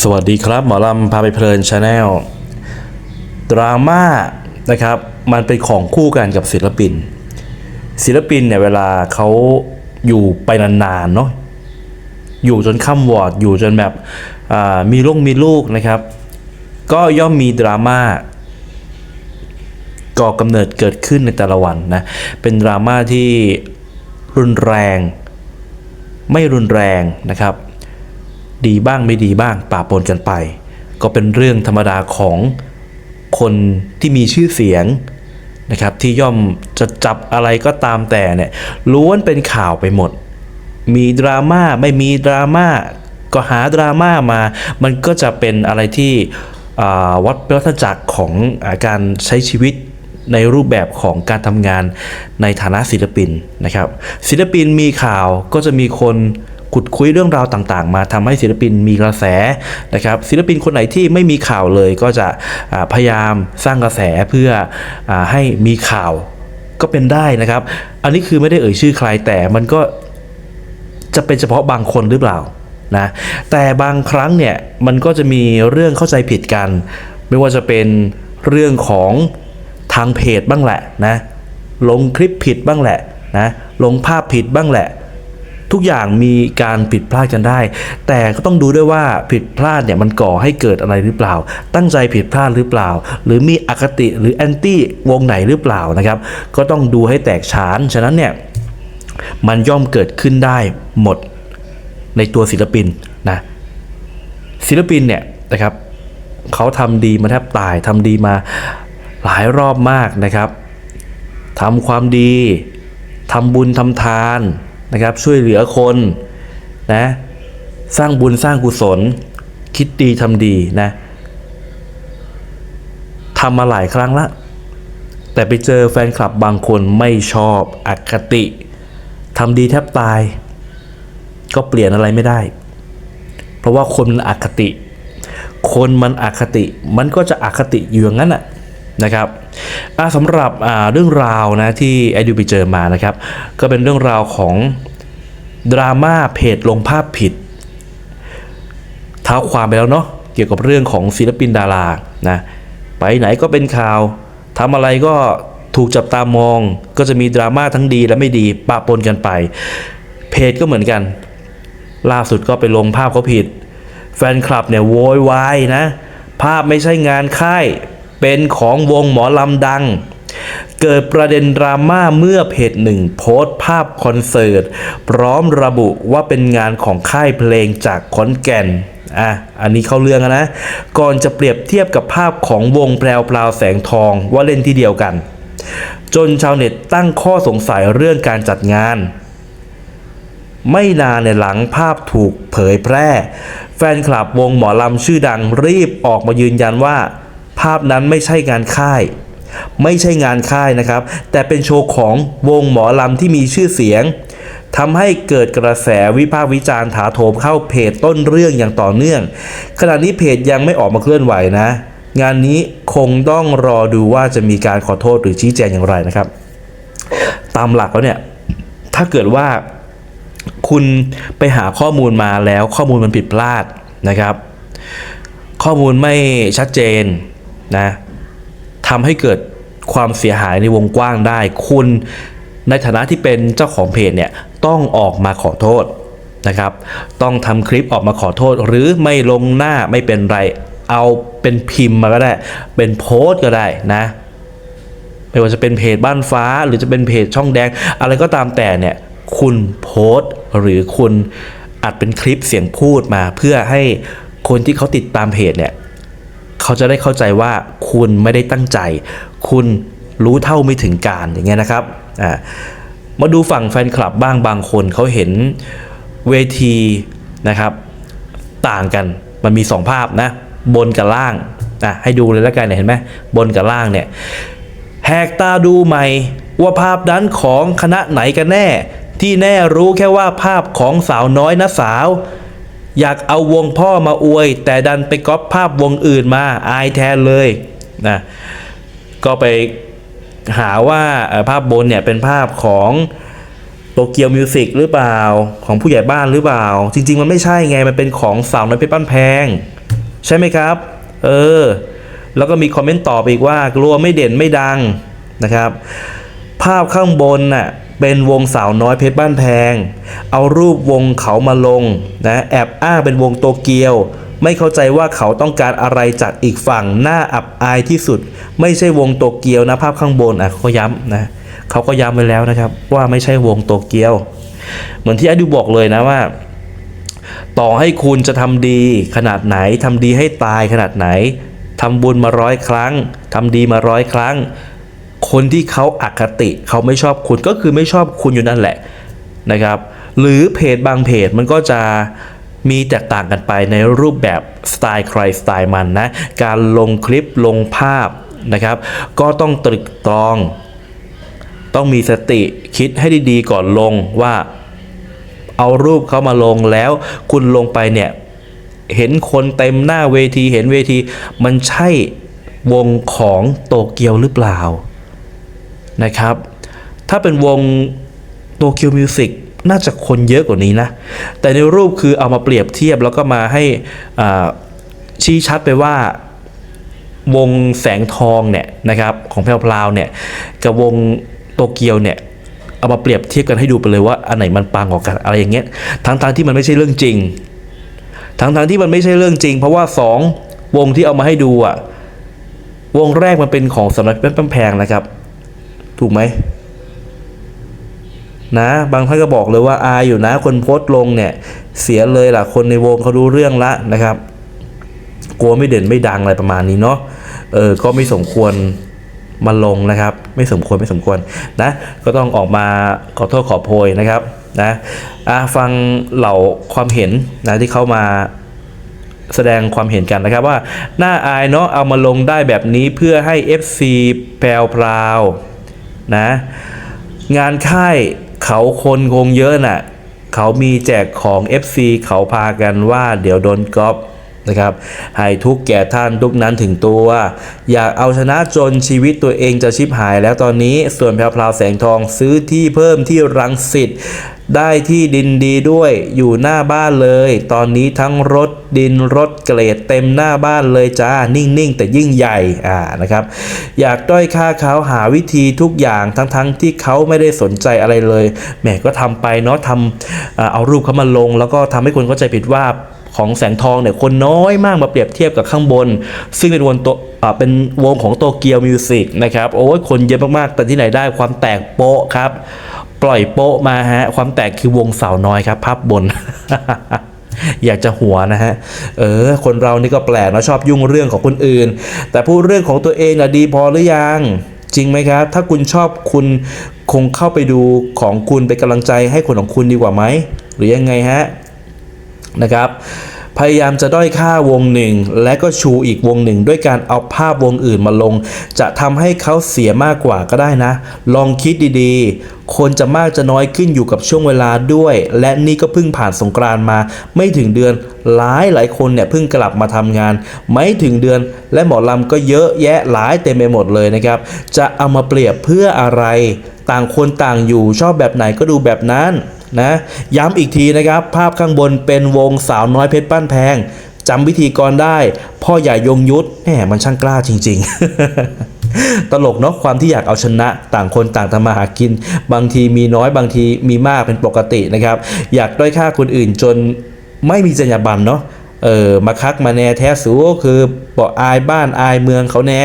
สวัสดีครับ หมอลำพาไปเพลินชาแนลดราม่านะครับ มันเป็นของคู่กันกับศิลปิน ศิลปินเนี่ยเวลาเขาอยู่ไปนานๆเนาะอยู่จนค่ำวอร์ดอยู่จนแบบมีลูกมีลูกนะครับ ก็ย่อมมีดราม่าก่อกำเนิดเกิดขึ้นในแต่ละวันนะเป็นดราม่าที่รุนแรง ไม่รุนแรงนะครับ ดีบ้างไม่ดีบ้างปะปนกันไป ก็เป็นเรื่องธรรมดาของคนที่มีชื่อเสียงนะครับที่ย่อมจะจับอะไรก็ตามแต่เนี่ยล้วนเป็นข่าวไปหมด มีดราม่าไม่มีดราม่าก็หาดราม่ามา มันก็จะเป็นอะไรที่วัดวัฏจักรของอาการใช้ชีวิตในรูปแบบของการทำงานในฐานะศิลปินนะครับ ศิลปินมีข่าวก็จะมีคน ขุดคุยเรื่องราวต่างๆ มาทำให้ศิลปินมีกระแสนะครับศิลปินคนไหนที่ไม่มีข่าวเลยก็จะพยายามสร้างกระแสเพื่ออให้มีข่าวก็เป็นได้นะครับ อันนี้คือไม่ได้เอ่ยชื่อใครแต่มันก็จะเป็นเฉพาะบางคนหรือเปล่านะแต่บางครั้งเนี่ยมันก็จะมีเรื่องเข้าใจผิดกัน ไม่ว่าจะเป็นเรื่องของทางเพจบ้างแหละนะลงคลิปผิดบ้างแหละนะลงภาพผิดบ้างแหละ ทุกอย่างมีการผิดพลาดกันได้ แต่ก็ต้องดูด้วยว่าผิดพลาดเนี่ยมันก่อให้เกิดอะไรหรือเปล่า ตั้งใจผิดพลาดหรือเปล่า หรือมีอคติหรือแอนตี้วงไหนหรือเปล่านะครับ ก็ต้องดูให้แตกฉาน ฉะนั้นเนี่ยมันย่อมเกิดขึ้นได้หมดในตัวศิลปินนะศิลปินเนี่ยนะครับเขาทำดีมาแทบตายทำดีมาหลายรอบมากนะครับทำความดีทำบุญทำทาน นะครับช่วยเหลือคนนะสร้างบุญสร้างกุศล คิดดีทำดีนะทำมาหลายครั้งละ แต่ไปเจอแฟนคลับบางคนไม่ชอบอคติทำดีแทบตาย ก็เปลี่ยนอะไรไม่ได้ เพราะว่าคนมันอคติ คนมันอคติ มันก็จะอคติอยู่อย่างนั้นน่ะ นะครับสำหรับเรื่องราวนะที่ไอดูไปเจอมานะครับ ก็เป็นเรื่องราวของดราม่าเพจลงภาพผิด เท้าความไปแล้วเนาะเกี่ยวกับเรื่องของศิลปินดารานะไปไหนก็เป็นข่าวทำอะไรก็ถูกจับตามอง ก็จะมีดราม่าทั้งดีและไม่ดีปะปนกันไป เพจก็เหมือนกัน ล่าสุดก็ไปลงภาพเขาผิด แฟนคลับเนี่ยโวยวายนะ ภาพไม่ใช่งานค่าย เป็นของวงหมอลำดัง เกิดประเด็นดราม่าเมื่อเพจหนึ่งโพสต์ภาพคอนเสิร์ต พร้อมระบุว่าเป็นงานของค่ายเพลงจากขอนแก่นอะ อันนี้เข้าเรื่องนะ ก่อนจะเปรียบเทียบกับภาพของวงแพรวพราวแสงทองว่าเล่นที่เดียวกัน จนชาวเน็ตตั้งข้อสงสัยเรื่องการจัดงาน ไม่นานในหลังภาพถูกเผยแพร่ แฟนคลับวงหมอลำชื่อดังรีบออกมายืนยันว่า ภาพนั้นไม่ใช่งานค่าย ไม่ใช่งานค่ายนะครับ แต่เป็นโชว์ของวงหมอลำที่มีชื่อเสียงทำให้เกิดกระแสวิพากษ์วิจารณ์ถาโถมเข้าเพจต้นเรื่องอย่างต่อเนื่อง ขณะนี้เพจยังไม่ออกมาเคลื่อนไหวนะ งานนี้คงต้องรอดูว่าจะมีการขอโทษหรือชี้แจงอย่างไรนะครับ ตามหลักแล้วเนี่ย ถ้าเกิดว่าคุณไปหาข้อมูลมาแล้วข้อมูลมันผิดพลาดนะครับ ข้อมูลไม่ชัดเจน นะทำให้เกิดความเสียหายในวงกว้างได้ คุณในฐานะที่เป็นเจ้าของเพจเนี่ยต้องออกมาขอโทษนะครับ ต้องทำคลิปออกมาขอโทษ หรือไม่ลงหน้าไม่เป็นไร เอาเป็นพิมพ์มาก็ได้ เป็นโพสต์ก็ได้นะไม่ว่าจะเป็นเพจบ้านฟ้า หรือจะเป็นเพจช่องแดง อะไรก็ตามแต่เนี่ยคุณโพสต์หรือคุณอัดเป็นคลิปเสียงพูดมา เพื่อให้คนที่เขาติดตามเพจเนี่ย เขาจะได้เข้าใจว่าคุณไม่ได้ตั้งใจ คุณรู้เท่าไม่ถึงการอย่างเงี้ยนะครับอ่ามาดูฝั่งแฟนคลับบ้างบางคนเขาเห็นเวทีนะครับต่างกันมันมี 2 ภาพนะ บนกับล่างอะให้ดูเลยแล้วกันเนี่ยเห็นไหมบนกับล่างเนี่ยแหกตาดูใหม่ว่าภาพนั้นของคณะไหนกันแน่ ที่แน่รู้แค่ว่าภาพของสาวน้อยนะสาว อยากเอาวงพ่อมาอวย แต่ดันไปก๊อปภาพวงอื่นมาอายแทนเลยนะก็ไปหาว่าภาพบนเนี่ยเป็นภาพของโตเกียวมิวสิกหรือเปล่าของผู้ใหญ่บ้านหรือเปล่า จริง ๆ มันไม่ใช่ไง มันเป็นของสาวน้อยเพชรบ้านแพง ใช่ไหมครับ เออ แล้วก็มีคอมเมนต์ตอบอีกว่ากลัวไม่เด่นไม่ดังนะครับ ภาพข้างบนน่ะ เป็นวงสาวน้อยเพชรบ้านแพง เอารูปวงเขามาลงนะแอบอ้างเป็นวงโตเกียว ไม่เข้าใจว่าเขาต้องการอะไรจากอีกฝั่งหน้าอับอายที่สุด ไม่ใช่วงโตเกียวนะภาพข้างบนอะเขาย้ำนะเขาก็ย้ำไว้แล้วนะครับ ว่าไม่ใช่วงโตเกียว เหมือนที่อดิวบอกเลยนะว่าต่อให้คุณจะทำดีขนาดไหนทำดีให้ตายขนาดไหนทำบุญมาร้อยครั้งทำดีมาร้อยครั้ง คนที่เขาอคติเขาไม่ชอบคุณก็คือไม่ชอบคุณอยู่นั่นแหละนะครับ หรือเพจบางเพจมันก็จะมีแตกต่างกันไปในรูปแบบสไตล์ใครสไตล์มันนะ การลงคลิปลงภาพนะครับ ก็ต้องตรึกตรอง ต้องมีสติคิดให้ดีๆก่อนลงว่าเอารูปเขามาลงแล้ว คุณลงไปเนี่ย เห็นคนเต็มหน้าเวทีเห็นเวที มันใช่วงของโตเกียวหรือเปล่า นะครับ ถ้าเป็นวงโตเกียวมิวสิกน่าจะคนเยอะกว่านี้นะ แต่ในรูปคือเอามาเปรียบเทียบแล้วก็มาให้ชี้ชัดไปว่าวงแสงทองเนี่ยนะครับของแพรวพราวเนี่ยกับวงโตเกียวเนี่ยเอามาเปรียบเทียบกันให้ดูไปเลยว่าอันไหนมันปังกว่ากันอะไรอย่างเงี้ยทั้งทางๆที่มันไม่ใช่เรื่องจริง ทั้งทางๆที่มันไม่ใช่เรื่องจริง เพราะว่าสองวงที่เอามาให้ดูอะวงแรกมันเป็นของสำนักเพชรแพงนะครับ ถูกไหมนะบางท่านก็บอกเลยว่าอายอยู่นะคนโพสต์ลงเนี่ย เสียเลยล่ะคนในวงเขารู้เรื่องละนะครับ กลัวไม่เด่นไม่ดังอะไรประมาณนี้เนาะเออก็ไม่สมควรมาลงนะครับ ไม่สมควรไม่สมควรนะ ก็ต้องออกมาขอโทษขอโพยนะครับนะอะฟังเหล่าความเห็นนะที่เขามาแสดงความเห็นกันนะครับว่าหน่าอายเนาะเอามาลงได้แบบนี้เพื่อให้ FC แพรวพราว นะงานค่ายเขาคนคงเยอะน่ะ เขามีแจกของ FC เขาพากันว่าเดี๋ยวโดนก๊อป นะครับให้ทุกแก่ท่านทุกนั้นถึงตัว อยากเอาชนะจนชีวิตตัวเองจะชิบหายแล้วตอนนี้ส่วนแพรวพราวแสงทองซื้อที่เพิ่มที่รังสิตได้ที่ดินดีด้วยอยู่หน้าบ้านเลย ตอนนี้ทั้งรถดินรถเกรดเต็มหน้าบ้านเลยจ้า นิ่งๆ แต่ยิ่งใหญ่อ่านะครับ อยากด้อยค่าเขาหาวิธีทุกอย่างทั้งๆที่เขาไม่ได้สนใจอะไรเลยแหมก็ทำไปเนาะทำเอารูปเขามาลง แล้วก็ทำให้คนเข้าใจผิดว่า ของแสงทองเนี่ยคนน้อยมากมาเปรียบเทียบกับข้างบน ซึ่งเป็นวงตอ่าเป็นวงของโตเกียวมิวสิกนะครับโอ้ยคนเยอะมากๆแต่ที่ไหนได้ความแตกโป๊ะครับ ปล่อยโป๊ะมาฮะความแตกคือวงสาวน้อยครับภาพบนอยากจะหัวนะฮะ เออ คนเรานี่ก็แปลกนะชอบยุ่งเรื่องของคนอื่น แต่พูดเรื่องของตัวเองอะดีพอหรือยัง จริงไหมครับ ถ้าคุณชอบคุณคงเข้าไปดูของคุณเป็นกำลังใจให้คนของคุณดีกว่าไหม หรือยังไงฮะ นะครับ พยายามจะด้อยค่าวงหนึ่ง และก็ชูอีกวงหนึ่ง ด้วยการเอาภาพวงอื่นมาลง จะทำให้เขาเสียมากกว่าก็ได้นะ ลองคิดดีๆ คนจะมากจะน้อยขึ้นอยู่กับช่วงเวลาด้วย และนี่ก็เพิ่งผ่านสงกรานต์มา ไม่ถึงเดือนหลายหลายคนเนี่ยเพิ่งกลับมาทำงาน ไม่ถึงเดือน และหมอลำก็เยอะแยะหลายเต็มไปหมดเลยนะครับ จะเอามาเปรียบเพื่ออะไร ต่างคนต่างอยู่ชอบแบบไหนก็ดูแบบนั้น นะย้ำอีกทีนะครับ ภาพข้างบนเป็นวงสาวน้อยเพชรป้านแพงจำวิธีกรได้ พ่อใหญ่ยงยุทธแหมมันช่างกล้าจริง ๆตลกเนาะความที่อยากเอาชนะต่างคนต่างทำมาหากิน บางทีมีน้อยบางทีมีมากเป็นปกตินะครับ อยากด้อยค่าคนอื่นจนไม่มีจรรยาบรรณเนาะเออมาคักมาแน่แท้สูคือบอกอายบ้านอายเมืองเขาแน่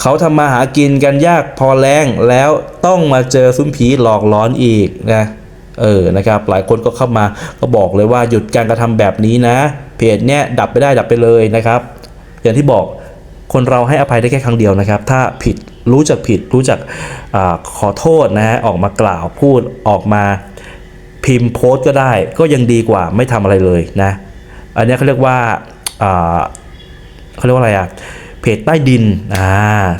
เขาทำมาหากินกันยากพอแรงแล้วต้องมาเจอซุ้มผีหลอกหลอนอีกนะ เออนะครับหลายคนก็เข้ามาก็บอกเลยว่าหยุดการกระทำแบบนี้นะ เพจเนี้ยดับไปได้ดับไปเลยนะครับ อย่างที่บอกคนเราให้อภัยได้แค่ครั้งเดียวนะครับ ถ้าผิดรู้จักผิดรู้จักอขอโทษนะฮะออกมากล่าวพูดออกมาพิมพ์โพสต์ก็ได้ก็ยังดีกว่าไม่ทำอะไรเลยนะ อันนี้เขาเรียกว่าอ่าเขาเรียกว่าอะไรอะเพจใต้ดินอ่า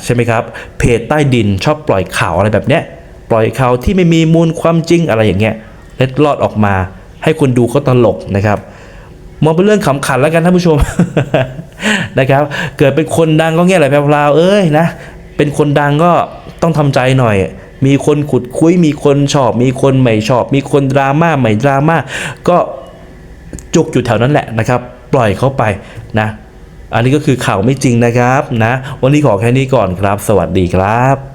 ใช่ไหมครับเพจใต้ดินชอบปล่อยข่าวอะไรแบบเนี้ย ปล่อยข่าวที่ไม่มีมูลความจริงอะไรอย่างเงี้ยเล็ดลอดออกมา ให้คนดูเขาตลกนะครับมองเป็นเรื่องขำขันแล้วกันท่านผู้ชมนะครับ เกิดเป็นคนดังก็เงี้ยแหละแพรวๆเอ้ยนะเป็นคนดังก็ต้องทำใจหน่อย มีคนขุดคุยมีคนชอบ มีคนไม่ชอบ มีคนดราม่าไม่ดราม่าก็จุกอยู่แถวนั้นแหละนะครับ ปล่อยเขาไปนะอันนี้ก็คือข่าวไม่จริงนะครับนะ วันนี้ขอแค่นี้ก่อนครับ สวัสดีครับ